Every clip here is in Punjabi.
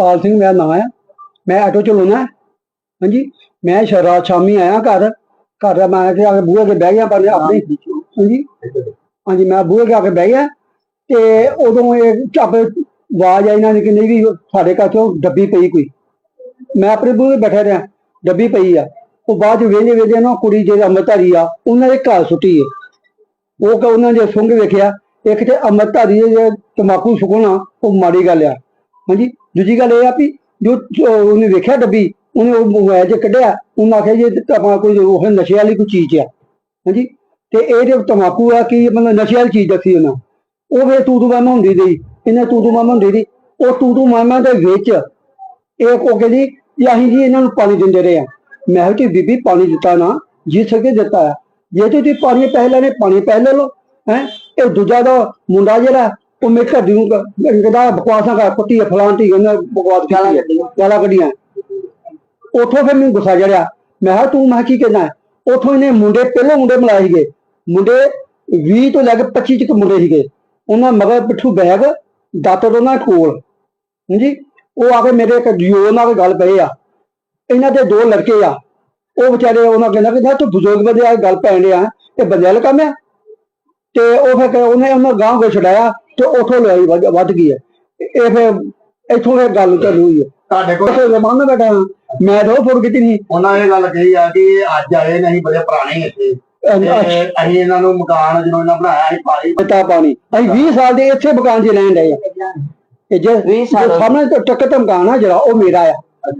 ਪਾਲ ਸਿੰਘ, ਮੇਰਾ ਨਾਮ ਆ। ਮੈਂ ਆਟੋ ਚਲਾਉਣਾ ਹਾਂਜੀ, ਮੈਂ ਸ਼ਰਾਬ ਸ਼ਾਮੀ ਆਇਆ ਘਰ। ਘਰ ਦਾ ਮੈਂ ਕਿ ਆ ਕੇ ਬੂਹੇ ਅੱਗੇ ਬਹਿ ਗਿਆ, ਪਰ ਆਪਣੀ ਹਾਂਜੀ ਹਾਂਜੀ, ਮੈਂ ਬੂਹੇ ਅੱਗੇ ਆ ਕੇ ਬਹਿ ਗਿਆ ਤੇ ਉਦੋਂ ਇਹ ਚੱਪ ਆਵਾਜ਼ ਆਈ ਨਾ ਕਿ ਨਹੀਂ ਵੀ ਸਾਡੇ ਘਰ ਚੋਂ ਡੱਬੀ ਪਈ ਕੋਈ। ਮੈਂ ਆਪਣੇ ਬੂਹੇ ਬੈਠਾ ਰਿਹਾ, ਡੱਬੀ ਪਈ ਆ। ਉਹ ਬਾਅਦ ਚ ਵੇਲੇ ਵੇਲੇ ਨਾ ਕੁੜੀ ਜਿਹੜੀ ਅੰਮ੍ਰਿਤਧਾਰੀ ਆ, ਉਹਨਾਂ ਦੇ ਘਰ ਸੁੱਟੀ ਹੈ ਉਹ ਉਹਨਾਂ ਦੇ ਸੁੰਘ ਵੇਖਿਆ, ਇੱਕ ਤੇ ਅੰਮ੍ਰਿਤਧਾਰੀ ਦੇ ਜਿਹੜੇ ਤਮਾਕੂ ਸੁਕਣਾ, ਉਹ ਮਾੜੀ ਗੱਲ ਆ। ਹਾਂਜੀ, ਦੂਜੀ ਗੱਲ ਇਹ ਆ ਵੀ ਜੋ ਜੋ ਉਹਨੇ ਵੇਖਿਆ ਡੱਬੀ, ਉਹਨੇ ਉਹ ਮੋਬਾਈਲ 'ਚ ਕੱਢਿਆ, ਉਹਨੇ ਆਖਿਆ ਜੀ ਆਪਾਂ ਕੋਈ ਉਹ ਨਸ਼ੇ ਵਾਲੀ ਕੋਈ ਚੀਜ਼ ਆ। ਹਾਂਜੀ, ਤੇ ਇਹ ਜੋ ਤਮਾਕੂ ਆ ਕੀ ਮਤਲਬ ਨਸ਼ੇ ਵਾਲੀ ਚੀਜ਼ ਦੱਸੀ ਉਹਨਾਂ। ਉਹ ਵੇ ਤੂੰ ਤੂੰ ਮਾਮਾ ਹੁੰਦੀ ਦੀ ਇਹਨੇ ਤੂੰ ਤੂੰ ਮਾਮਾ ਹੁੰਦੀ ਦੀ ਉਹ ਤੂੰ ਤੂੰ ਮਾਮਾ ਦੇ ਵਿੱਚ ਇਹ ਕੋ ਕਹਿੰਦੀ ਵੀ ਅਸੀਂ ਜੀ ਇਹਨਾਂ ਨੂੰ ਪਾਣੀ ਦਿੰਦੇ ਰਹੇ ਆ। ਮੈਂ ਕਿਹਾ ਕਿ ਬੀਬੀ ਪਾਣੀ ਦਿੱਤਾ ਨਾ ਜੀ ਸਕੇ ਦਿੱਤਾ ਹੈ ਜੇ ਤੁਸੀਂ ਪਾਣੀ ਪੈਸੇ ਲੈਣੇ ਪਾਣੀ ਪੈਸੇ ਲੈ ਲਓ, ਹੈ, ਇਹ ਦੂਜਾ ਦਾ ਮੁੰਡਾ ਜਿਹੜਾ ਉਹ ਮੇਰੇ ਘਰ ਨੂੰ ਕਹਿੰਦਾ ਬਕਵਾਸਾਂ ਕਰ ਕੁੱਤੀ ਆ, ਫਲਾਣ ਟੀ ਕਹਿੰਦਾ ਬਕਵਾਸ ਕੀਤੀ ਹੈ ਗਾਲਾਂ ਕੱਢੀਆਂ। ਉਥੋਂ ਫਿਰ ਮੈਨੂੰ ਗੁੱਸਾ ਚੜਿਆ। ਮੈਂ ਕਿਹਾ ਤੂੰ ਮੈਂ ਕੀ ਕਹਿਣਾ ਉਥੋਂ ਇਹਨੇ ਮੁੰਡੇ ਪਹਿਲੇ ਮੁੰਡੇ ਮਿਲਾਏ ਸੀਗੇ। ਮੁੰਡੇ 20 ਤੋਂ ਲੈ ਕੇ 25 ਤੱਕ ਮੁੰਡੇ ਸੀਗੇ। ਉਹਨਾਂ ਮਗਰ ਪਿੱਠੂ ਬੈਗ ਦਾਤਰ ਉਹਨਾਂ ਕੋਲ। ਹਾਂਜੀ? ਉਹ ਆ ਕੇ ਮੇਰੇ ਇੱਕ ਜਿਓ ਨਾਲ ਗੱਲ ਪਏ ਆ। ਇਹਨਾਂ ਦੇ ਦੋ ਲੜਕੇ ਆ। ਉਹ ਵਿਚਾਰੇ ਉਹਨਾਂ ਕਹਿੰਦਾ ਕਿ ਨਾ ਤੂੰ ਬਜ਼ੁਰਗ ਬੰਦੇ ਆ ਗੱਲ ਪੈਣ ਡਿਆ ਇਹ ਬੰਦਿਆਂ ਦਾ ਕੰਮ ਆ? ਤੇ ਉਹ ਫਿਰ ਕਹਿ- ਉਹਨੇ ਉਹਨਾਂ ਗਾਂਹ ਕੋ ਛਡਾਇਆ ਤੇ ਉਥੋਂ ਲੜਾਈ ਵੱਧ ਵੱਧ ਗਈ ਹੈ। ਇਹ ਫਿਰ ਇੱਥੋਂ ਫਿਰ ਗੱਲ ਚੱਲੀ ਹੋਈ ਹੈ। ਤੁਹਾਡੇ ਕੋਲ ਉਥੇ ਜ਼ਮਾਨਾ ਬੈਠਾ। ਮੈਂ ਤਾਂ ਉਹ ਫੋਨ ਕੀਤੀ ਨਹੀਂ। ਉਹਨਾਂ ਇਹ ਗੱਲ ਕਹੀ ਆ ਕਿ ਇਹ ਅੱਜ ਆਏ ਨੇ ਅਸੀਂ ਬੜੇ ਪੁਰਾਣੇ ਇੱਥੇ। ਤੇ ਅਸੀਂ ਇਹਨਾਂ ਨੂੰ ਮਕਾਨ ਜਦੋਂ ਇਹਨਾਂ ਬਣਾਇਆ ਅਸੀਂ ਪਾਣੀ। ਅਸੀਂ 20 ਸਾਲ ਦੇ ਇੱਥੇ ਮਕਾਨ ਡਏ ਆ। ਇਹ ਜੇ 20 ਸਾਲ ਜੋ ਸਾਹਮਣੇ ਤੋਂ ਟੱਕ ਤੇ ਮਕਾਨ ਆ ਜਿਹੜਾ ਉਹ ਮੇਰਾ ਆ।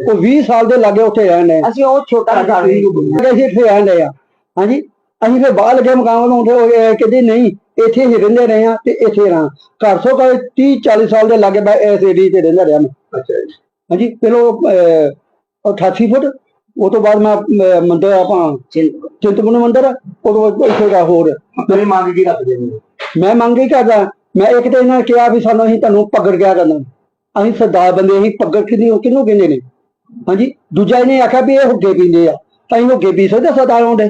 ਉਹ 20 ਸਾਲ ਦੇ ਲਾਗੇ ਉੱਥੇ ਰਹਿਣ ਡਏ ਆ। ਅਸੀਂ ਉਹ ਛੋਟਾ ਘਰ ਵੀ ਅਸੀਂ ਇੱਥੇ ਰਹਿਣ ਡਏ ਆ। ਹਾਂਜੀ। ਅਸੀਂ ਫਿਰ ਬਾਹਰ ਲੱਗੇ ਮਕਾਨ ਵੱਲੋਂ ਉੱਥੇ ਕਹਿੰਦੇ ਨਹੀਂ ਇੱਥੇ ਹੀ ਰਹਿੰਦੇ ਰਹੇ ਆ ਤੇ ਇੱਥੇ ਰਹਾਂ। ਘਰ ਸੋ ਘਰ 30 40 ਸਾਲ ਦੇ ਲਾਗੇ ਮੈਂ ਇਸ ਏਰੀਏ ਤੇ ਰਹਿੰਦਾ ਰਿਹਾ ਮੈਂ। ਅੱਛਾ ਜੀ। ਹਾਂਜੀ ਪਹਿਲੋਂ ਅਹ, 88 ਫੁੱਟ ਉਹ ਤੋਂ ਬਾਅਦ ਮੈਂ ਮੰਦਰ ਆਪਾਂ ਚਿੰਤਪੁਰਨੀ ਮੰਦਰ ਉਹ ਤੋਂ ਇੱਥੇ ਦਾ ਹੋਰ। ਤੁਸੀਂ ਮੰਗ ਕੀ ਰੱਖਦੇ ਨੇ ਮੈਂ ਮੰਗ ਹੀ ਕਰਦਾ ਮੈਂ ਇੱਕ ਤੇ ਇਹਨਾਂ ਨੇ ਕਿਹਾ ਵੀ ਸਾਨੂੰ ਅਸੀਂ ਤੁਹਾਨੂੰ ਪੱਗੜ ਗਿਆ ਕਰਨਾ ਅਸੀਂ ਸਰਦਾਰ ਬੰਦੇ ਅਸੀਂ ਪੱਗੜ ਕਿਹਨੂੰ ਕਿਹਨੂੰ ਕਹਿੰਦੇ ਨੇ? ਹਾਂਜੀ ਦੂਜਾ ਇਹਨੇ ਆਖਿਆ ਵੀ ਇਹ ਹੁੱਗੇ ਪੀਂਦੇ ਆ। ਤਾਂ ਇਹ ਹੁੱਗੇ ਪੀ ਸਕਦੇ ਸਰਦਾਰ ਹੁੰਦੇ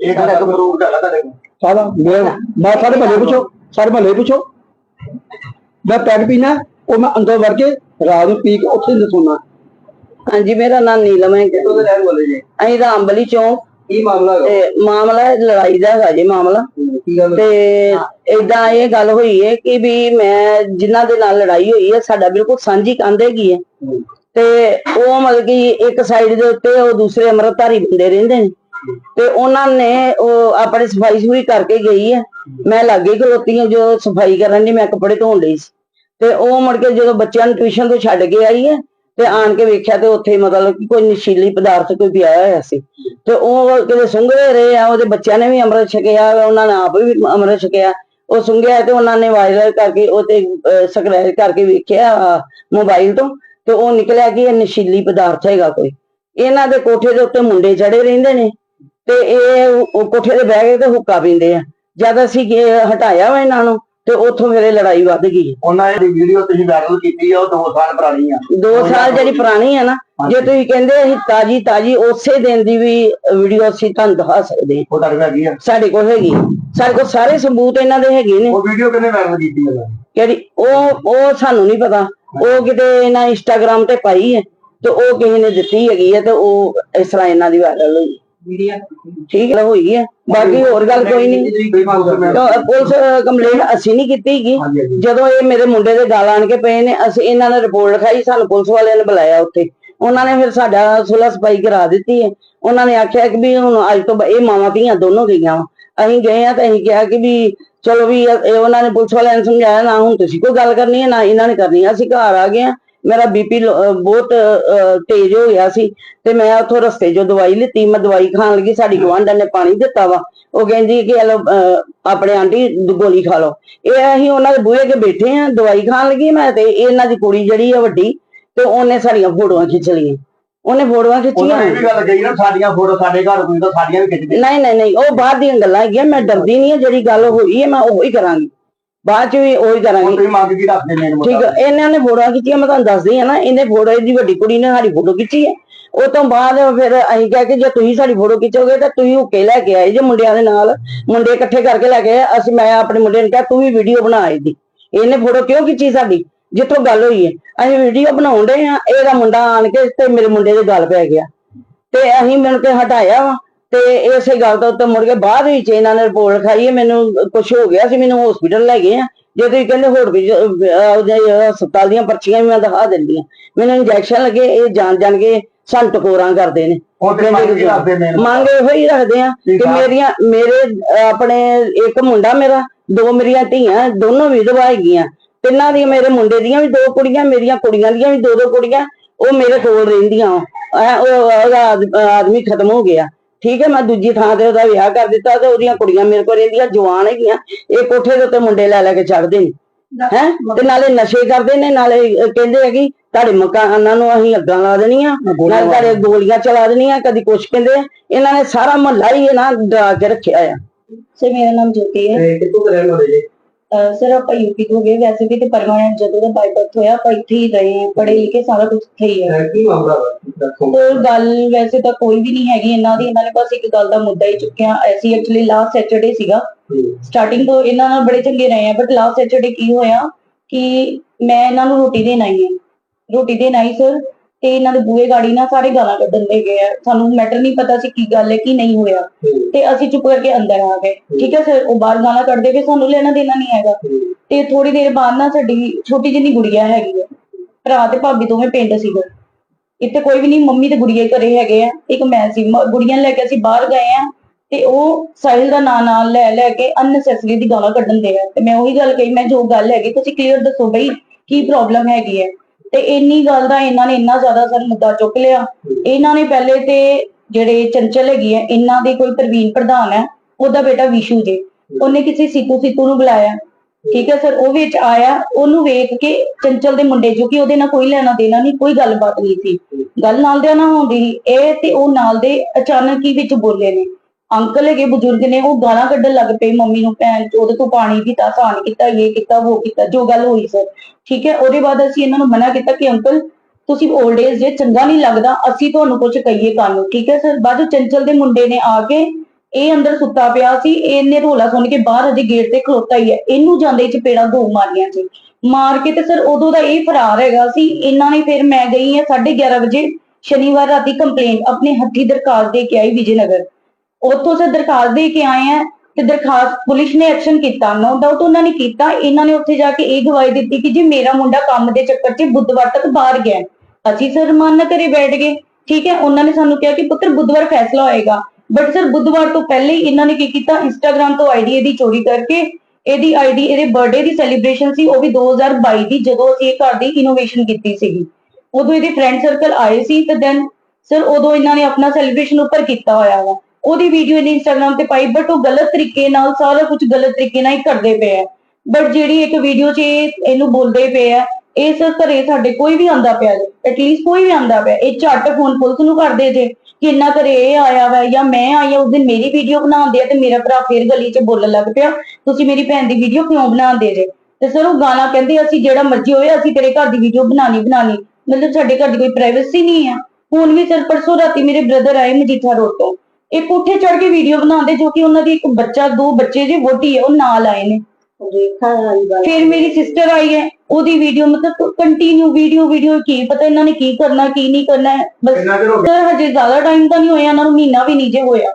ਇਹ ਗੱਲ ਦਾ ਪ੍ਰੂਫ ਹੈਗਾ ਤੁਹਾਡੇ ਕੋਲ। ਸਾਰਾ ਮੈਂ ਮੈਂ ਸਾਰੇ ਭਲੇ ਪੁੱਛੋ ਸਾਰੇ ਭਲੇ ਪੁੱਛੋ। ਮੈਂ ਪੈਗ ਪੀਣਾ ਉਹ ਮੈਂ ਅੰਦਰ ਵੜ ਕੇ ਰਾਤ ਨੂੰ ਪੀ ਕੇ ਉੱਥੇ ਹੀ ਸੌਣਾ। ਹਾਂਜੀ ਮੇਰਾ ਨਾਮ ਨੀਲਮ ਹੈ। ਕਿੱਥੋਂ ਦੇ ਰਹਿਣ ਵਾਲੇ ਜੀ? ਅਸੀਂ ਤਾਂ ਅੰਬਲੀ ਚੌਂਕ। ਕੀ ਮਾਮਲਾ ਹੈਗਾ? ਤੇ ਮਾਮਲਾ ਹੈ ਲੜਾਈ ਦਾ ਹੈਗਾ ਜੀ ਮਾਮਲਾ। ਕੀ ਗੱਲ ਤੇ ਏਦਾਂ ਇਹ ਗੱਲ ਹੋਈ ਹੈ ਕਿ ਵੀ ਮੈਂ ਜਿਨ੍ਹਾਂ ਦੇ ਨਾਲ ਲੜਾਈ ਹੋਈ ਹੈ ਸਾਡਾ ਬਿਲਕੁਲ ਸਾਂਝੀ ਕੰਧ ਹੈਗੀ ਹੈ। ਤੇ ਉਹ ਮਤਲਬ ਕਿ ਇੱਕ ਸਾਈਡ ਦੇ ਉੱਤੇ ਉਹ ਦੂਸਰੇ ਅੰਮ੍ਰਿਤਧਾਰੀ ਬੰਦੇ ਰਹਿੰਦੇ ਨੇ। ਤੇ ਉਹਨਾਂ ਨੇ ਉਹ ਆਪਣੀ ਸਫ਼ਾਈ ਸੁਈ ਕਰਕੇ ਗਈ ਹੈ ਮੈਂ ਲਾਗੇ ਖਲੋਤੀ ਹਾਂ ਜੋ ਸਫ਼ਾਈ ਕਰਨ ਦੀ ਮੈਂ ਕੱਪੜੇ ਧੋਣ ਲਈ ਸੀ। ਤੇ ਉਹ ਮੁੜ ਕੇ ਜਦੋਂ ਬੱਚਿਆਂ ਨੂੰ ਟਿਊਸ਼ਨ ਤੋਂ ਛੱਡ ਕੇ ਆਈ ਹੈ ਤੇ ਆਣ ਕੇ ਵੇਖਿਆ ਤੇ ਉੱਥੇ ਮਤਲਬ ਕਿ ਕੋਈ ਨਸ਼ੀਲੀ ਪਦਾਰਥ ਕੋਈ ਪਿਆ ਹੋਇਆ ਸੀ। ਤੇ ਉਹ ਕਿਤੇ ਸੁੰਘਦੇ ਰਹੇ ਆ, ਉਹਦੇ ਬੱਚਿਆਂ ਨੇ ਵੀ ਅੰਮ੍ਰਿਤ ਛਕਿਆ, ਉਹਨਾਂ ਨੇ ਆਪ ਵੀ ਅੰਮ੍ਰਿਤ ਛਕਿਆ। ਉਹ ਸੁੰਘਿਆ ਤੇ ਉਹਨਾਂ ਨੇ ਵਾਇਰਲ ਕਰਕੇ ਉਹ ਤੇ ਸਕ੍ਰੈਚ ਕਰਕੇ ਵੇਖਿਆ, ਮੋਬਾਈਲ ਤੋਂ। ਤੇ ਉਹ ਨਿਕਲਿਆ ਕਿ ਇਹ ਨਸ਼ੀਲੀ ਪਦਾਰਥ ਹੈਗਾ ਕੋਈ। ਇਹਨਾਂ ਦੇ ਕੋਠੇ ਦੇ ਉੱਤੇ ਮੁੰਡੇ ਚੜੇ ਰਹਿੰਦੇ ਨੇ। ਤੇ ਇਹ ਕੋਠੇ ਤੇ ਬਹਿ ਕੇ ਤੇ ਹੁੱਕਾ ਪੀਂਦੇ ਆ। ਜਦ ਅਸੀਂ ਹਟਾਇਆ ਵਾ ਇਹਨਾਂ ਨੂੰ ਤੇ ਉੱਥੋਂ ਮੇਰੇ ਲੜਾਈ ਵੱਧ ਗਈ। ਉਹਨਾਂ ਦੀ ਵੀਡੀਓ ਤੁਸੀਂ ਵਾਇਰਲ ਕੀਤੀ ਆ ਉਹ 2 ਸਾਲ ਪੁਰਾਣੀ ਆ। ਦੋ ਸਾਲ ਜਿਹੜੀ ਪੁਰਾਣੀ ਹੈ ਨਾ ਜੇ ਤੁਸੀਂ ਕਹਿੰਦੇ ਅਸੀਂ ਤਾਜੀ ਤਾਜੀ ਉਸੇ ਦਿਨ ਦੀ ਵੀ ਵੀਡੀਓ ਅਸੀਂ ਤੁਹਾਨੂੰ ਦਿਖਾ ਸਕਦੇ ਹਾਂ। ਉਹ ਤੁਹਾਡੇ ਕੋਲ ਹੈਗੀ ਆ? ਸਾਡੇ ਕੋਲ ਹੈਗੀ ਸਾਡੇ ਕੋਲ ਸਾਰੇ ਸਬੂਤ ਇਹਨਾਂ ਦੇ ਹੈਗੇ ਨੇ। ਉਹ ਵੀਡੀਓ ਕਿੰਨੇ ਵਾਇਰਲ ਕੀਤੀ ਹੈ ਕਿਹੜੀ ਉਹ ਉਹ ਸਾਨੂੰ ਨਹੀਂ ਪਤਾ। ਉਹ ਕਿਤੇ ਇਹਨਾਂ ਇੰਸਟਾਗ੍ਰam ਤੇ ਪਾਈ ਹੈ ਤੇ ਉਹ ਕਿਸੇ ਨੇ ਦਿੱਤੀ ਹੈਗੀ ਹੈ ਤੇ ਉਹ ਇਸ ਤਰ੍ਹਾਂ ਇਹਨਾਂ ਦੀ ਵਾਇਰਲ ਹੋਈ। ਠੀਕ ਹੈ ਹੋਈ ਹੈ। ਬਾਕੀ ਹੋਰ ਗੱਲ ਕੋਈ ਨਹੀਂ। ਪੁਲਿਸ ਕੰਪਲੇਂਟ ਅਸੀਂ ਨਹੀਂ ਕੀਤੀ ਹੈਗੀ। ਹਾਂਜੀ ਹਾਂਜੀ। ਜਦੋਂ ਇਹ ਮੇਰੇ ਮੁੰਡੇ ਦੇ ਗਾਲ ਆਣ ਕੇ ਪਏ ਨੇ ਅਸੀਂ ਇਹਨਾਂ ਨੇ ਰਿਪੋਰਟ ਲਿਖਾਈ ਸਾਨੂੰ ਪੁਲਿਸ ਵਾਲਿਆਂ ਨੇ ਬੁਲਾਇਆ ਉੱਥੇ। ਉਹਨਾਂ ਨੇ ਫਿਰ ਸਾਡਾ ਸੁਲਹ ਸਫ਼ਾਈ ਕਰਾ ਦਿੱਤੀ ਹੈ। ਉਹਨਾਂ ਨੇ ਆਖਿਆ ਕਿ ਵੀ ਹੁਣ ਅੱਜ ਤੋਂ ਇਹ ਮਾਵਾਂ ਧੀਆਂ ਦੋਨੋਂ ਗਈਆਂ। ਅਸੀਂ ਗਏ ਆ ਤਾਂ ਅਸੀਂ ਕਿਹਾ ਕਿ ਵੀ ਚਲੋ ਵੀ ਉਹਨਾਂ ਨੇ ਪੁਲਿਸ ਵਾਲਿਆਂ ਨੇ ਸਮਝਾਇਆ ਨਾ ਹੁਣ ਤੁਸੀਂ ਕੋਈ ਗੱਲ ਕਰਨੀ ਹੈ ਨਾ ਇਹਨਾਂ ਨੇ ਕਰਨੀ। ਅਸੀਂ ਘਰ ਆ ਗਏ ਆ ਮੇਰਾ ਬੀਪੀ ਬਹੁਤ ਤੇਜ਼ ਹੋ ਗਿਆ ਸੀ ਤੇ ਮੈਂ ਉੱਥੋਂ ਰਸਤੇ 'ਚੋਂ ਦਵਾਈ ਲਿੱਤੀ। ਮੈਂ ਦਵਾਈ ਖਾਣ ਲੱਗੀ ਸਾਡੀ ਗੁਆਂਢਣ ਨੇ ਪਾਣੀ ਦਿੱਤਾ ਵਾ। ਉਹ ਕਹਿੰਦੀ ਕਿ ਅਹ, ਆਪਣੇ ਆਂਟੀ ਗੋਲੀ ਖਾ ਲਓ। ਇਹ ਅਸੀਂ ਉਹਨਾਂ ਦੇ ਬੂਹੇ ਅੱਗੇ ਬੈਠੇ ਆ ਦਵਾਈ ਖਾਣ ਲੱਗੀ ਮੈਂ ਤੇ ਇਹਨਾਂ ਦੀ ਕੁੜੀ ਜਿਹੜੀ ਆ ਵੱਡੀ ਤੇ ਉਹਨੇ ਸਾਡੀਆਂ ਫੋਟੋਆਂ ਖਿੱਚ ਲਈਆਂ। ਉਹਨੇ ਫੋਟੋਆਂ ਖਿੱਚੀਆਂ ਉਹਨਾਂ ਇਹ ਵੀ ਗੱਲ ਕਹੀ ਨਾ ਸਾਡੀਆਂ ਫੋਟੋ ਸਾਡੇ ਘਰ ਕੋਈ ਤਾਂ ਸਾਡੀਆਂ ਵੀ ਖਿੱਚਦੇ ਨਹੀਂ ਨਹੀਂ ਨਹੀਂ ਉਹ ਬਾਹਰ ਦੀਆਂ ਗੱਲਾਂ ਹੈਗੀਆਂ ਮੈਂ ਡਰਦੀ ਨਹੀਂ ਆ ਜਿਹੜੀ ਗੱਲ ਹੋਈ ਹੈ ਮੈਂ ਉਹੀ ਕਰਾਂਗੀ। ਬਾਅਦ ਚ ਵੀ ਉਹੀ ਕਰਾਂਗੀ। ਤੁਸੀਂ ਮੰਗ ਕੀ ਰੱਖਦੇ ਨੇ ਠੀਕ ਹੈ ਇਹਨਾਂ ਨੇ ਫੋਟੋਆਂ ਖਿੱਚੀਆਂ ਮੈਂ ਤੁਹਾਨੂੰ ਦੱਸਦੀ ਆ ਨਾ ਇਹਨੇ ਫੋਟੋ ਇਹਦੀ ਵੱਡੀ ਕੁੜੀ ਨੇ ਸਾਡੀ ਫੋਟੋ ਖਿੱਚੀ ਹੈ। ਉਹ ਤੋਂ ਬਾਅਦ ਫਿਰ ਅਸੀਂ ਕਿਹਾ ਕਿ ਜੇ ਤੁਸੀਂ ਸਾਡੀ ਫੋਟੋ ਖਿੱਚੋਗੇ ਤਾਂ ਤੁਸੀਂ ਹੁੱਕੇ ਲੈ ਕੇ ਆਏ ਜੇ ਮੁੰਡਿਆਂ ਦੇ ਨਾਲ। ਮੁੰਡੇ ਇਕੱਠੇ ਕਰਕੇ ਲੈ ਕੇ ਆਏ ਅਸੀਂ ਮੈਂ ਆਪਣੇ ਮੁੰਡੇ ਨੂੰ ਕਿਹਾ ਤੂੰ ਵੀ ਵੀਡੀਓ ਬਣਾ ਇਹਦੀ। ਇਹਨੇ ਫੋਟੋ ਕਿਉਂ ਖਿੱਚੀ ਸਾਡੀ? ਜਿੱਥੋਂ ਗੱਲ ਹੋਈ ਹੈ। ਅਸੀਂ ਵੀਡੀਓ ਬਣਾਉਣ ਦੇ ਆ ਇਹਦਾ ਮੁੰਡਾ ਆਣ ਕੇ ਤੇ ਮੇਰੇ ਮੁੰਡੇ ਦੇ ਗੱਲ ਪੈ ਗਿਆ। ਤੇ ਅਸੀਂ ਮਿਲ ਕੇ ਹਟਾਇਆ ਵਾ। ਤੇ ਇਸੇ ਗੱਲ ਤੋਂ ਉੱਤੇ ਮੁੜ ਕੇ ਬਾਅਦ ਵਿੱਚ ਇਹਨਾਂ ਨੇ ਰਿਪੋਰਟ ਖਾਈ ਮੈਨੂੰ ਕੁਝ ਹੋ ਗਿਆ ਸੀ ਮੈਨੂੰ ਹਸਪੀਟਲ ਲੈ ਗਏ ਆ। ਜੇ ਤੁਸੀਂ ਕਹਿੰਦੇ ਹੋਰ ਵੀ ਹਸਪਤਾਲ ਦੀਆਂ ਪਰਚੀਆਂ ਵੀ ਮੈਂ ਦਿਖਾ ਦਿੰਦੀ ਆ ਮੈਨੂੰ ਇੰਜੈਕਸ਼ਨ ਲੱਗੇ ਇਹ ਜਾਣ ਜਾਣ ਕੇ ਸਾਨੂੰ ਟਕੋਰਾਂ ਕਰਦੇ ਨੇ। ਮੰਗ ਇਹੋ ਹੀ ਰੱਖਦੇ ਆ ਕਿ। ਮੇਰੀਆਂ ਮੇਰੇ ਆਪਣੇ ਇੱਕ ਮੁੰਡਾ ਮੇਰਾ ਦੋ ਮੇਰੀਆਂ ਧੀਆਂ ਦੋਨੋਂ ਵਿਧਵਾ ਹੈਗੀਆਂ। ਤਿੰਨਾਂ ਦੀਆਂ ਮੇਰੇ ਮੁੰਡੇ ਦੀਆਂ ਵੀ ਦੋ ਕੁੜੀਆਂ ਮੇਰੀਆਂ ਕੁੜੀਆਂ ਦੀਆਂ ਵੀ ਦੋ ਦੋ ਕੁੜੀਆਂ ਉਹ ਮੇਰੇ ਕੋਲ ਰਹਿੰਦੀਆਂ। ਉਹਦਾ ਆਦ- ਆਦਮੀ ਖਤਮ ਹੋ ਗਿਆ। ਠੀਕ ਹੈ ਮੈਂ ਦੂਜੀ ਥਾਂ ਤੇ ਉਹਦਾ ਵਿਆਹ ਕਰ ਦਿੱਤਾ ਤੇ ਉਹਦੀਆਂ ਕੁੜੀਆਂ ਮੇਰੇ ਕੋਲ ਰਹਿੰਦੀਆਂ ਜਵਾਨ ਹੈਗੀਆਂ ਇਹ ਕੋਠੇ ਦੇ ਉੱਤੇ ਮੁੰਡੇ ਲੈ ਲੈ ਕੇ ਚੜਦੇ ਨੇ ਹੈ? ਤੇ ਨਾਲੇ ਨਸ਼ੇ ਕਰਦੇ ਨੇ ਨਾਲੇ ਕਹਿੰਦੇ ਕਿ ਤੁਹਾਡੇ ਮਕਾਨਾਂ ਨੂੰ ਅਸੀਂ ਅੱਗਾਂ ਲਾ ਦੇਣੀਆਂ ਨਾਲੇ ਤੁਹਾਡੇ ਗੋਲੀਆਂ ਚਲਾ ਦੇਣੀਆਂ ਕਦੀ ਕੁਛ ਕਹਿੰਦੇ ਆ। ਇਹਨਾਂ ਨੇ ਸਾਰਾ ਮਹੱਲਾ ਹੀ ਇਹਨਾਂ ਡਰਾ ਕੇ ਰੱਖਿਆ ਆ। ਸਰ ਮੇਰਾ ਨਾਮ ਜੋਤੀ ਹੈ। ਤੇ ਕਿੱਥੋਂ ਦੇ ਰਹਿਣ ਵਾਲੇ ਜੀ? ਅਹ ਸਰ ਆਪਾਂ ਯੂਪੀ ਤੋਂ ਗਏ ਵੈਸੇ ਵੀ ਤੇ ਪਰਮਾਨੈਂਟ ਜਦੋਂ ਦਾ ਬਾਈ ਬਰਥ ਹੋਇਆ ਆਪਾਂ ਇੱਥੇ ਹੀ ਰਹੇ ਪੜ੍ਹੇ ਲਿਖੇ ਸਾਰਾ ਕੁਝ ਇੱਥੇ ਹੀ ਹੈ ਕੀ ਮਾਮਲਾ ਤੇ ਗੱਲ ਵੈਸੇ ਤਾਂ ਕੋਈ ਵੀ ਨਹੀਂ ਹੈਗੀ ਇਹਨਾਂ ਦੀ ਇਹਨਾਂ ਨੇ ਬਸ ਇੱਕ ਗੱਲ ਦਾ ਮੁੱਦਾ ਹੀ ਚੁੱਕਿਆ। ਅਸੀਂ ਐਕਚੁਅਲੀ ਲਾਸਟ ਸੈਟਰਡੇ ਸੀਗਾ। ਸਟਾਰਟਿੰਗ ਤੋਂ ਇਹਨਾਂ ਨਾਲ ਬੜੇ ਚੰਗੇ ਰਹੇ ਆ ਬਟ ਲਾਸਟ ਸੈਟਰਡੇ ਕੀ ਹੋਇਆ ਕਿ ਮੈਂ ਇਹਨਾਂ ਨੂੰ ਰੋਟੀ ਦੇਣ ਆਈ ਹਾਂ। ਰੋਟੀ ਦੇਣ ਆਈ ਸਰ ਤੇ ਇਹਨਾਂ ਦੇ ਬੂਹੇ ਗਾੜੀ ਨਾਲ ਸਾਰੇ ਗਾਲਾਂ ਕੱਢਣ ਦੇ ਗਏ ਆ। ਸਾਨੂੰ ਮੈਟਰ ਨਹੀਂ ਪਤਾ ਸੀ ਕੀ ਗੱਲ ਹੈ, ਕੀ ਨਹੀਂ ਹੋਇਆ। ਤੇ ਅਸੀਂ ਚੁੱਪ ਕਰਕੇ ਅੰਦਰ ਆ ਗਏ। ਠੀਕ ਹੈ ਸਰ ਉਹ ਬਾਹਰ ਗਾਲਾਂ ਕੱਢਦੇ ਪਏ ਸਾਨੂੰ ਲੈਣਾ ਦੇਣਾ ਨਹੀਂ ਹੈਗਾ। ਤੇ ਥੋੜੀ ਦੇਰ ਬਾਅਦ ਨਾ ਸਾਡੀ ਛੋਟੀ ਜਿਹੀ ਗੁੜੀਆ ਹੈਗੀ ਹੈ ਭਰਾ ਤੇ ਭਾਬੀ ਦੋਵੇਂ ਪਿੰਡ ਸੀਗੇ। ਇੱਥੇ ਕੋਈ ਵੀ ਨਹੀਂ, ਮੰਮੀ ਤੇ ਗੁੜੀਆ ਘਰੇ ਹੈਗੇ ਆ। ਇੱਕ ਮੈਂ ਸੀ ਗੁੜੀਆਂ ਲੈ ਕੇ ਅਸੀਂ ਬਾਹਰ ਗਏ ਆ। ਤੇ ਉਹ ਸਾਹਿਲ ਦਾ ਨਾਂ ਨਾਲ ਲੈ ਲੈ ਕੇ ਅਨਨੈਸੈਸਰੀ ਦੀ ਗਾਲਾਂ ਕੱਢਣ ਦੇ ਆ। ਤੇ ਮੈਂ ਉਹੀ ਗੱਲ ਕਹੀ, ਮੈਂ ਜੋ ਗੱਲ ਹੈਗੀ, ਤੁਸੀਂ ਕਲੀਅਰ ਦੱਸੋ ਬਈ, ਕੀ ਪ੍ਰੋਬਲਮ ਹੈਗੀ ਹੈ? ਤੇ ਇੰਨੀ ਗੱਲ ਦਾ ਇਹਨਾਂ ਨੇ ਇੰਨਾ ਜ਼ਿਆਦਾ ਸਰ ਮੁੱਦਾ ਚੁੱਕ ਲਿਆ। ਇਹਨਾਂ ਨੇ ਪਹਿਲੇ ਤੇ ਜਿਹੜੇ ਚੰਚਲ ਹੈਗੀ ਹੈ ਇਹਨਾਂ ਦੇ ਕੋਈ ਪ੍ਰਵੀਨ ਪ੍ਰਧਾਨ ਹੈ ਉਹਦਾ ਬੇਟਾ ਵਿਸ਼ੂ ਜੇ। ਉਹਨੇ ਕਿਸੇ ਸਿੱਤੂ ਸਿੱਤੂ ਨੂੰ ਬੁਲਾਇਆ। ਠੀਕ ਹੈ ਸਰ, ਉਹ ਵਿੱਚ ਆਇਆ, ਉਹਨੂੰ ਵੇਖ ਕੇ ਚੰਚਲ ਦੇ ਮੁੰਡੇ ਜੋ ਕਿ ਉਹਦੇ ਨਾਲ ਕੋਈ ਲੈਣਾ ਦੇਣਾ ਨਹੀਂ, ਕੋਈ ਗੱਲਬਾਤ ਨਹੀਂ ਸੀ। ਗੱਲ ਨਾਲ ਦੇ ਨਾਲ ਹੁੰਦੀ ਸੀ। ਇਹ ਤੇ ਉਹ ਨਾਲ ਦੇ ਅਚਾਨਕ ਹੀ ਵਿੱਚ ਬੋਲੇ ਨੇ। ਅੰਕਲ ਹੈਗੇ ਬਜ਼ੁਰਗ ਨੇ, ਉਹ ਗਾਲਾਂ ਕੱਢਣ ਲੱਗ ਪਏ ਮੰਮੀ ਨੂੰ ਭੈਣ ਚੋਦ ਤੋਂ ਪਾਣੀ ਪੀਤਾ ਸਾਨ ਕੀਤਾ, ਇਹ ਕੀਤਾ, ਉਹ ਕੀਤਾ, ਜੋ ਗੱਲ ਹੋਈ ਸਰ। ਠੀਕ ਹੈ, ਉਹਦੇ ਬਾਅਦ ਅਸੀਂ ਇਹਨਾਂ ਨੂੰ ਮਨਾ ਕੀਤਾ ਕਿ ਅੰਕਲ, ਤੁਸੀਂ 올ਡ ਏਜ ਜੇ ਚੰਗਾ ਨਹੀਂ ਲੱਗਦਾ, ਅਸੀਂ ਤੁਹਾਨੂੰ ਕੁਝ ਕਹੀਏ ਕੱਲ ਠੀਕ ਹੈ ਸਰ, ਬਾਅਦ ਚੰਚਲ ਦੇ ਮੁੰਡੇ ਨੇ ਆ ਕੇ ਇਹ ਅੰਦਰ ਸੁੱਤਾ ਪਿਆ ਸੀ, ਇਹਨੇ ਰੋਲਾ ਸੁਣ ਕੇ ਬਾਹਰ ਅਜੇ ਗੇਟ ਤੇ ਖਲੋਤਾ ਹੀ ਹੈ। ਇਹਨੂੰ ਜਾਂਦੇ ਚ ਪੇੜਾ ਦੋ ਮਾਰੀਆਂ ਸੀ ਮਾਰ ਕੇ ਤੇ ਸਰ ਉਦੋਂ ਦਾ ਇਹ ਫਰਾਰ ਹੈਗਾ ਸੀ, ਇਹਨਾਂ ਨੇ ਫਿਰ ਮੈਂ ਗਈ ਹਾਂ 11:30 ਵਜੇ, ਸ਼ਨੀਵਾਰ ਰਾਤੀ ਕੰਪਲੇਂਟ ਆਪਣੇ ਹੱਥੀ ਦਰਖਾਸਤ ਦੇ ਕੇ ਆਈ ਵਿਜੇਨਗਰ ਉੱਥੋਂ ਸੇ ਦਰਖਾਸਤ ਦੇ ਕੇ ਆਏ ਆ ਤੇ ਦਰਖਾਸਤ ਪੁਲਿਸ ਨੇ ਐਕਸ਼ਨ ਕੀਤਾ। ਨੋ ਡਾਊਟ ਉਹਨਾਂ ਨੇ ਕੀਤਾ। ਇਹਨਾਂ ਨੇ ਉੱਥੇ ਜਾ ਕੇ ਇਹ ਗਵਾਹੀ ਦਿੱਤੀ ਕਿ ਜੀ ਮੇਰਾ ਮੁੰਡਾ ਕੰਮ ਦੇ ਚੱਕਰ 'ਚ ਬੁੱਧਵਾਰ ਤੱਕ ਬਾਹਰ ਗਿਆ ਅਸੀਂ ਸਰ ਮੰਨ ਕਰੇ ਬੈਠ ਗਏ। ਠੀਕ ਹੈ, ਉਹਨਾਂ ਨੇ ਸਾਨੂੰ ਕਿਹਾ ਕਿ ਪੁੱਤਰ ਬੁੱਧਵਾਰ ਫੈਸਲਾ ਹੋਏਗਾ। ਬਟ ਸਰ ਬੁੱਧਵਾਰ ਤੋਂ ਪਹਿਲੇ ਹੀ ਇਹਨਾਂ ਨੇ ਕੀ ਕੀਤਾ? ਇੰਸਟਾਗ੍ਰam ਤੋਂ ਆਈਡੀ ਇਹਦੀ ਚੋਰੀ ਕਰਕੇ ਇਹਦੀ ਆਈਡੀ ਇਹਦੇ ਬਰਥਡੇ ਦੀ ਸੈਲੀਬ੍ਰੇਸ਼ਨ ਸੀ, ਉਹ ਵੀ 2022 ਦੀ, ਜਦੋਂ ਅਸੀਂ ਇਹ ਘਰ ਦੀ ਇਨੋਵੇਸ਼ਨ ਕੀਤੀ ਸੀਗੀ। ਉਦੋਂ ਇਹਦੇ ਫਰੈਂਡ ਸਰਕਲ ਆਏ ਸੀ ਤੇ ਦੈਨ ਸਰ ਉਦੋਂ ਇਹਨਾਂ ਨੇ ਆਪਣਾ ਸੈਲੀਬ੍ਰੇਸ਼ਨ ਉੱਪਰ ਕੀਤਾ ਹੋਇਆ ਵਾ। ਉਹਦੀ ਵੀਡੀਓ ਇਹਨੇ ਇੰਸਟਾਗ੍ਰam ਤੇ ਪਾਈ ਬਟ ਉਹ ਗਲਤ ਤਰੀਕੇ ਨਾਲ ਸਾਰਾ ਕੁਝ ਗਲਤ ਤਰੀਕੇ ਨਾਲ ਹੀ ਕਰਦੇ ਪਏ ਆ। ਬਟ ਜਿਹੜੀ ਇੱਕ ਵੀਡੀਓ 'ਚ ਇਹਨੂੰ ਬੋਲਦੇ ਪਏ ਆ ਇਹ ਸਰ ਘਰੇ ਸਾਡੇ ਕੋਈ ਵੀ ਆਂਦਾ ਪਿਆ ਜੇ ਐਟਲੀਸਟ ਕੋਈ ਵੀ ਆਂਦਾ ਪਿਆ, ਇਹ ਝੱਟ ਫੋਨ ਪੁਲਿਸ ਨੂੰ ਕਰਦੇ ਜੇ ਕਿ ਇੰਨਾ ਘਰੇ ਇਹ ਆਇਆ ਵਾ ਜਾਂ ਮੈਂ ਆਈ ਆ, ਉਸ ਦਿਨ ਮੇਰੀ ਵੀਡੀਓ ਬਣਾਉਂਦੇ ਆ ਤੇ ਮੇਰਾ ਭਰਾ ਫੇਰ ਗਲੀ 'ਚ ਬੋਲਣ ਲੱਗ ਪਿਆ, ਤੁਸੀਂ ਮੇਰੀ ਭੈਣ ਦੀ ਵੀਡੀਓ ਕਿਉਂ ਬਣਾਉਂਦੇ ਜੇ? ਤੇ ਸਰ ਉਹ ਗਾਣਾ ਕਹਿੰਦੇ, ਅਸੀਂ ਜਿਹੜਾ ਮਰਜ਼ੀ ਹੋਵੇ ਅਸੀਂ ਤੇਰੇ ਘਰ ਦੀ ਵੀਡੀਓ ਬਣਾਣੀ ਬਣਾਣੀ ਮਤਲਬ ਸਾਡੇ ਘਰ ਦੀ ਕੋਈ ਪ੍ਰਾਈਵੇਸੀ ਨਹੀਂ ਹੈ ਹੁਣ ਵੀ ਸਰ ਪਰਸੋਂ ਰਾਤੀ ਮੇਰੇ ਬ੍ਰਦਰ ਆਏ ਮਜੀਠਾ ਰੋਡ ਤੋਂ। ਇਹ ਕੋਠੇ ਚੜ ਕੇ ਵੀਡੀਓ ਬਣਾਉਂਦੇ ਜੋ ਕਿ ਉਹਨਾਂ ਦੀ ਇੱਕ ਬੱਚਾ ਦੋ ਬੱਚੇ ਜੇ ਵੋਟੀ ਹੈ ਉਹ ਨਾਲ ਆਏ ਨੇ। ਫਿਰ ਮੇਰੀ ਸਿਸਟਰ ਆਈ ਹੈ ਉਹਦੀ ਵੀਡੀਓ ਮਤਲਬ ਕੰਟੀਨਿਊ ਵੀਡੀਓ ਵੀਡੀਓ ਕੀ ਪਤਾ ਇਹਨਾਂ ਨੇ ਕੀ ਕਰਨਾ ਕੀ ਨਹੀਂ ਕਰਨਾ ਹੈ। ਬਸ ਕਿੰਨਾ ਚਿਰ ਹੋ ਸਰ ਹਜੇ ਜ਼ਿਆਦਾ ਟਾਈਮ ਤਾਂ ਨਹੀਂ ਹੋਇਆ ਇਹਨਾਂ ਨੂੰ ਮਹੀਨਾ ਵੀ ਨਹੀਂ ਜੇ ਹੋਇਆ।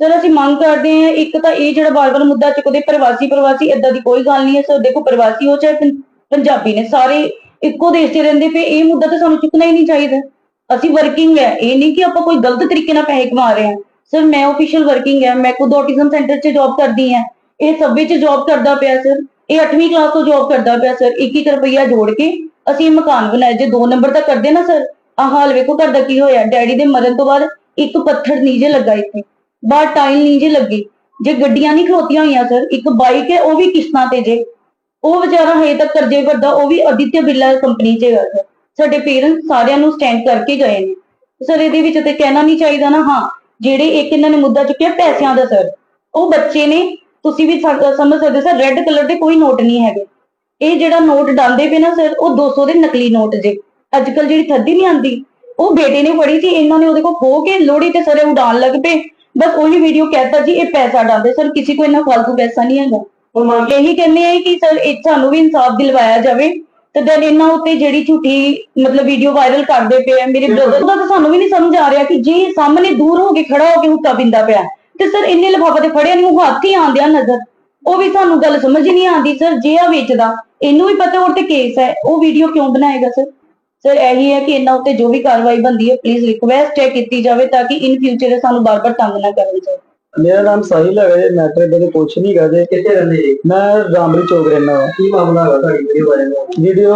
ਸਰ ਅਸੀਂ ਮੰਗ ਕਰਦੇ ਹਾਂ ਇੱਕ ਤਾਂ ਇਹ ਜਿਹੜਾ ਬਾਰ-ਬਾਰ ਮੁੱਦਾ ਚੁੱਕਦੇ ਪ੍ਰਵਾਸੀ ਪ੍ਰਵਾਸੀ ਏਦਾਂ ਦੀ ਕੋਈ ਗੱਲ ਨਹੀਂ ਹੈ। ਸਰ ਦੇਖੋ ਪ੍ਰਵਾਸੀ ਹੋ ਚਾਹੇ ਪੰ- ਪੰਜਾਬੀ ਨੇ ਸਾਰੇ ਇੱਕੋ ਦੇਸ਼ 'ਚ ਰਹਿੰਦੇ ਪਏ ਇਹ ਮੁੱਦਾ ਤਾਂ ਸਾਨੂੰ ਚੁੱਕਣਾ ਹੀ ਨਹੀਂ ਚਾਹੀਦਾ। ਅਸੀਂ ਵਰਕਿੰਗ ਹੈ, ਇਹ ਨਹੀਂ ਕਿ ਆਪਾਂ ਕੋਈ ਗਲਤ ਤਰੀਕੇ ਨਾਲ ਪੈਸੇ ਕਮਾ ਰਹੇ ਹਾਂ। ਸਰ ਮੈਂ ਆਫੀਸ਼ੀਅਲ ਵਰਕਿੰਗ ਹੈ, ਮੈਂ ਖੁਦ ਆਟਿਜ਼ਮ ਸੈਂਟਰ 'ਚ ਜੌਬ ਕਰਦੀ ਹਾਂ। ਇਹ ਸਬਵੇ 'ਚ ਜੌਬ ਕਰਦਾ ਪਿਆ ਸਰ ਇਹ 8ਵੀਂ ਕਲਾਸ ਤੋਂ ਜੌਬ ਕਰਦਾ ਪਿਆ ਸਰ 21 ਰੁਪਈਆ ਜੋੜ ਕੇ ਅਸੀਂ ਮਕਾਨ ਬਣਾਇਆ, ਜੇ 2 ਨੰਬਰ ਦਾ ਕਰਦੇ ਨਾ ਸਰ ਆਹ ਹਾਲ ਵੇਖੋ ਘਰ ਦਾ ਕੀ ਹੋਇਆ। ਡੈਡੀ ਦੇ ਮਰਨ ਤੋਂ ਬਾਅਦ ਇੱਕ ਪੱਥਰ ਨੀਚੇ ਲੱਗਾ ਇੱਥੇ। ਬਾਹਰ ਟਾਈਲ ਨੀਚੇ ਲੱਗੀ। ਜੇ ਗੱਡੀਆਂ ਨਹੀਂ ਖਲੋਤੀਆਂ ਹੋਈਆਂ ਸਰ ਇੱਕ ਬਾਈਕ ਹੈ, ਉਹ ਵੀ ਕਿਸ਼ਤਾਂ ਤੇ ਜੇ। ਉਹ ਵਿਚਾਰਾ ਹਜੇ ਤੱਕ ਕਰਜ਼ੇ ਭਰਦਾ, ਉਹ ਵੀ ਅਦਿੱਤਿਆ ਬਿਰਲਾ ਕੰਪਨੀ 'ਚ ਹੈਗਾ ਸਰ ਸਾਡੇ ਪੇਰੈਂਟਸ ਸਾਰਿਆਂ ਨੂੰ ਸਟੈਂਡ ਕਰਕੇ ਗਏ ਨੇ। ਸਰ ਇਹਦੇ ਵਿੱਚ ਤੇ ਕਹਿਣਾ ਨਹੀਂ ਚਾਹੀਦਾ ਨਾ ਹਾਂ ਜਿਹੜੇ ਇੱਕ ਇਹਨਾਂ ਨੇ ਮੁੱਦਾ ਚੁੱਕਿਆ ਪੈਸਿਆਂ ਦਾ ਸਰ ਉਹ ਬੱਚੇ ਨੇ ਤੁਸੀਂ ਵੀ ਸਮ- ਸਮਝ ਸਕਦੇ ਸਰ ਰੈੱਡ ਕਲਰ ਦੇ ਕੋਈ ਨੋਟ ਨਹੀਂ ਹੈਗੇ। ਇਹ ਜਿਹੜਾ ਨੋਟ ਡਾਂਦੇ ਪਏ ਨਾ ਸਰ ਉਹ 200 ਦੇ ਨਕਲੀ ਨੋਟ ਜੇ। ਅੱਜ ਕੱਲ ਜਿਹੜੀ ਥੱਦੀ ਨਹੀਂ ਆਂਦੀ ਉਹ ਬੇਟੇ ਨੇ ਫੜੀ ਸੀ ਇਹਨਾਂ ਨੇ ਉਹਦੇ ਕੋਲ ਖੋ ਕੇ ਲੋੜੀ ਤੇ ਸਾਰੇ ਉਡਾਣ ਲੱਗ ਪਏ। ਬਸ ਉਹੀ ਵੀਡੀਓ ਕਹਿਤਾ ਜੀ ਇਹ ਪੈਸਾ ਡਾਂਦੇ ਸਰ ਕਿਸੇ ਕੋ ਇੰਨਾ ਫालतू ਪੈਸਾ ਨਹੀਂ ਹੈਗਾ। ਉਹ ਮੰਗ ਇਹੀ ਕਹਿੰਦੇ ਆ ਕਿ ਸਰ ਇਹ ਸਾਨੂੰ ਵੀ ਇਨਸਾਫ ਦਿਲਵਾਇਆ ਜਾਵੇ। ਤੇ ਦੈਨ ਇਹਨਾਂ ਉੱਤੇ ਜਿਹੜੀ ਝੂਠੀ ਮਤਲਬ ਵੀਡੀਓ ਵਾਇਰਲ ਕਰਦੇ ਪਏ ਆ, ਮੇਰੇ ਬ੍ਰਦਰ ਦਾ ਤਾਂ ਸਾਨੂੰ ਵੀ ਨਹੀਂ ਸਮਝ ਆ ਰਿਹਾ ਕਿ ਜੇ ਸਾਹਮਣੇ ਦੂਰ ਹੋ ਕੇ ਖੜਾ ਹੋ ਕੇ ਹੁੱਕਾ ਪਿੰਦਾ ਪਿਆ। ਤੇ ਸਰ ਇੰਨੇ ਲਿਫਾਫੇ ਤੇ ਫੜਿਆ ਨੂੰ ਹੱਥ ਹੀ ਆਂਦਿਆ ਨਜ਼ਰ। ਉਹ ਵੀ ਸਾਨੂੰ ਗੱਲ ਸਮਝ ਹੀ ਨਹੀਂ ਆਉਂਦੀ ਸਰ ਜੇ ਆ ਵੇਚਦਾ, ਇਹਨੂੰ ਵੀ ਪਤਾ ਉਹ ਤੇ ਕੇਸ ਹੈ, ਉਹ ਵੀਡੀਓ ਕਿਉਂ ਬਣਾਏਗਾ ਸਰ ਸਰ ਇਹੀ ਹੈ ਕਿ ਇਹਨਾਂ ਉੱਤੇ ਜੋ ਵੀ ਕਾਰਵਾਈ ਬੰਦੀ ਹੈ ਪਲੀਜ਼ ਰਿਕੁਐਸਟ ਹੈ ਕੀਤੀ ਜਾਵੇ ਤਾਂ ਕਿ ਇਨ ਫਿਊਚਰ ਸਾਨੂੰ ਬਾਰ-ਬਾਰ ਤੰਗ ਨਾ ਕਰਨ ਜਾਵੇ ਮੇਰਾ ਨਾਮ ਸਾਹਿਲ ਹੈਗਾ ਜੀ ਮੈਟਰ ਦੇ ਕੁਛ ਨਹੀਂ ਗਾ ਜੀ ਕਿੱਥੇ ਰਹਿੰਦੇ ਜੀ? ਮੈਂ ਰਾਮਰੀ ਚੌਕ ਰਹਿਣਾ ਵਾ। ਕੀ ਮਾਮਲਾ ਹੈ ਤੁਹਾਡੀ ਵੀਡੀਓ ਬਾਰੇ? ਵੀਡੀਓ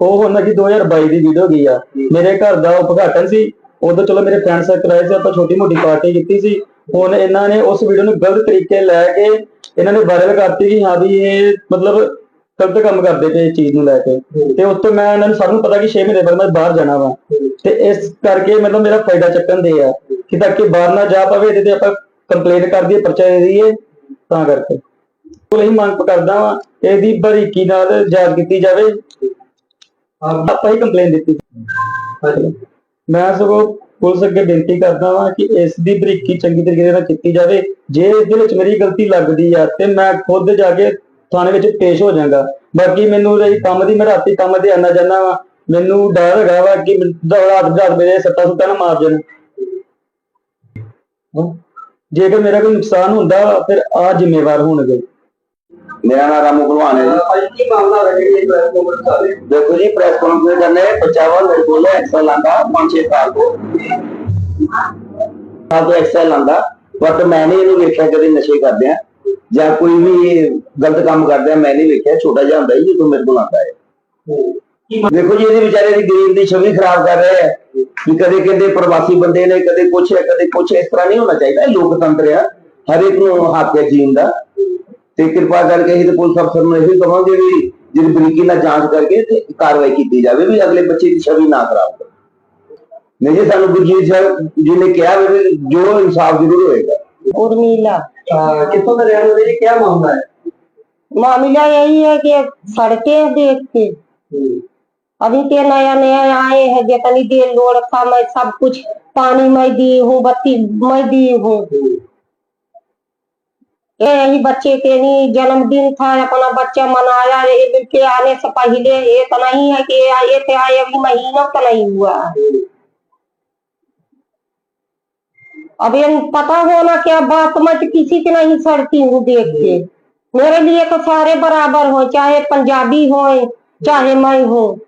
ਉਹ ਹੁੰਦਾ ਕਿ 2022 ਦੀ ਵੀਡੀਓ ਗਈ ਆ। ਮੇਰੇ ਘਰ ਦਾ ਉਦਘਾਟਨ ਸੀ। ਉਦੋਂ ਚਲੋ ਮੇਰੇ ਫਰੈਂਡ ਸਰਕਲ ਆਏ ਸੀ ਆਪਾਂ ਛੋਟੀ ਮੋਟੀ ਪਾਰਟੀ ਕੀਤੀ ਸੀ। ਹੁਣ ਇਹਨਾਂ ਨੇ ਉਸ ਵੀਡੀਓ ਨੂੰ ਗਲਤ ਤਰੀਕੇ ਲੈ ਕੇ ਇਹਨਾਂ ਨੇ ਵਾਇਰਲ ਕਰਤੀ ਕਿ ਹਾਂ ਵੀ ਇਹ ਮਤਲਬ ਗਲਤ ਕੰਮ ਕਰਦੇ ਪਏ ਇਸ ਚੀਜ਼ ਨੂੰ ਲੈ ਕੇ। ਤੇ ਉਸ ਤੋਂ ਮੈਂ ਇਹਨਾਂ ਨੂੰ ਸਭ ਨੂੰ ਪਤਾ ਕਿ 6 ਮਹੀਨੇ ਬਾਅਦ ਮੈਂ ਬਾਹਰ ਜਾਣਾ ਵਾ। ਤੇ ਇਸ ਕਰਕੇ ਮਤਲਬ ਮੇਰਾ ਫਾਇਦਾ ਚੱਕਣ ਦੇ ਆ ਕਿ ਤਾਂ ਕਿ ਬਾਹਰ ਨਾ ਜਾ ਪਵੇ ਤੇ ਆਪਾਂ ਕੰਪਲੇਂਟ ਕਰਦੀ ਦਈਏ ਪਰਚਾ ਦੇ ਦਈਏ, ਤਾਂ ਕਰਕੇ। ਉਹ ਹੀ ਮੰਗ ਕਰਦਾ ਵਾਂ, ਕਿ ਇਹਦੀ ਬਰੀਕੀ ਨਾਲ ਜਾਂਚ ਕੀਤੀ ਜਾਵੇ। ਆਪਾਂ ਹੀ ਕੰਪਲੇਂਟ ਦਿੱਤੀ। ਹਾਂਜੀ। ਮੈਂ ਸਗੋਂ ਪੁਲਿਸ ਅੱਗੇ ਬੇਨਤੀ ਕਰਦਾ ਵਾਂ ਕਿ ਇਸ ਦੀ ਬਰੀਕੀ ਚੰਗੀ ਤਰੀਕੇ ਨਾਲ ਕੀਤੀ ਜਾਵੇ। ਜੇ ਇਸ ਦੇ ਵਿੱਚ ਮੇਰੀ ਗਲਤੀ ਲੱਗਦੀ ਆ, ਤੇ ਮੈਂ ਖੁਦ ਜਾ ਕੇ ਥਾਣੇ ਵਿੱਚ ਪੇਸ਼ ਹੋ ਜਾਵਾਂਗਾ ਬਾਕੀ ਮੈਨੂੰ ਰਹੀ ਕੰਮ ਦੀ, ਮੈਂ ਰਾਤੀ ਕੰਮ ਤੇ ਆਣਾ ਜਾਂਦਾ ਵਾਂ। ਮੈਨੂੰ ਡਰ ਹੈਗਾ ਵਾ ਕਿ ਮੈਨੂੰ ਰਾਤ ਮੇਰੇ ਸੱਟਾਂ ਸੁੱਟਾਂ ਨਾ ਮਾਰ ਜਾਣ। ਹਾਂ। ਜੇਕਰ ਮੇਰਾ ਕੋਈ ਨੁਕਸਾਨ ਹੁੰਦਾ ਫਿਰ ਆ ਜ਼ਿੰਮੇਵਾਰ ਹੋਣਗੇ। ਮੇਰਾ ਨਾਮ ਰਾਮੂ ਭਲਵਾਨ ਹੈ ਜੀ। ਭਾਈ ਕੀ ਮਾਮਲਾ ਹੈ ਜਿਹੜੀ ਪ੍ਰੈਸ ਕਾਨਫਰੰਸ ਕਰ ਰਹੇ ਦੇਖੋ ਜੀ ਪ੍ਰੈਸ ਕਾਨਫਰੰਸ ਕਰਨੇ ਬੱਚਾ ਵਾ ਮੇਰੇ ਕੋਲ ਐਕਸਲ ਆਂਦਾ 5-6 ਸਾਲ ਤੋਂ। ਸਾਲ ਤੋਂ ਐਕਸਲ ਆਂਦਾ ਬਟ ਮੈਂ ਨਹੀਂ ਇਹਨੂੰ ਵੇਖਿਆ ਕਦੇ ਨਸ਼ੇ ਕਰਦੇ ਆ। ਜਾਂ ਕੋਈ ਵੀ ਗਲਤ ਕੰਮ ਕਰਦੇ ਆ ਮੈਂ ਨਹੀਂ ਵੇਖਿਆ ਛੋਟਾ ਜਿਹਾ ਹੁੰਦਾ ਜੀ ਜਦੋਂ ਮੇਰੇ ਕੋਲ ਆਂਦਾ ਹੈ। ਦੇਖੋ ਜੀ ਇਹਦੇ ਵਿਚਾਰੇ ਦੀ ਗਰੀਬ ਦੀ ਛਵੀ ਖਰਾਬ ਕਰ ਰਹੇ ਆ। ਕਿ ਕਦੇ ਕਹਿੰਦੇ ਪ੍ਰਵਾਸੀ ਬੰਦੇ ਨੇ ਕਦੇ ਕੁਛ ਹੈ ਕਦੇ ਕੁਛ ਇਸ ਤਰ੍ਹਾਂ ਨਹੀਂ ਹੋਣਾ ਚਾਹੀਦਾ ਇਹ ਲੋਕਤੰਤਰ ਆ ਹਰੇਕ ਨੂੰ ਹੱਕ ਹੈ ਜੀਣ ਦਾ। ਤੇ ਕਿਰਪਾ ਕਰਕੇ ਇਹ ਤੇ ਪੁਲਿਸ ਅਫਸਰ ਨੂੰ ਇਹੀ ਕਹਾਂਗੇ ਵੀ ਜਿਹੜੀ ਬਰੀਕੀ ਨਾਲ ਜਾਂਚ ਕਰਕੇ ਤੇ ਕਾਰਵਾਈ ਕੀਤੀ ਜਾਵੇ ਵੀ ਅਗਲੇ ਬੱਚੇ ਦੀ ਛਵੀ ਨਾ ਖਰਾਬ ਕਰੇ। ਨਹੀਂ ਜੀ ਸਾਨੂੰ ਗੁਰਜੀਤ ਸਰ ਜੀ ਨੇ ਕਿਹਾ ਵੀ ਜੋ ਇਨਸਾਫ ਜ਼ਰੂਰ ਹੋਏਗਾ। ਉਰਮੀਲਾ। ਕਿੱਥੋਂ ਦਾ ਰਹਿਣ ਵਾਲੇ ਜੀ? ਕੀ ਮਾਮਲਾ ਹੈ? ਮਾਮਲਾ ਇਹ ਹੈ ਕਿ ਸੜਕੇ ਦੇਖ ਕੇ अभी के नया नया आए हैं जितनी देर था मैं सब कुछ पानी मैं दी हूँ, बत्ती मैं दी हूँ। यही बच्चे के नहीं जन्मदिन था, अपना बच्चा मनाया के आने से पहले ये तो नहीं है कि ये थे, आए अभी महीनों तो नहीं हुआ। अब पता होना क्या बात मैं तो किसी की नहीं सड़ती हूँ देख के। मेरे लिए तो सारे बराबर हो, चाहे पंजाबी हो, चाहे मैं हूँ।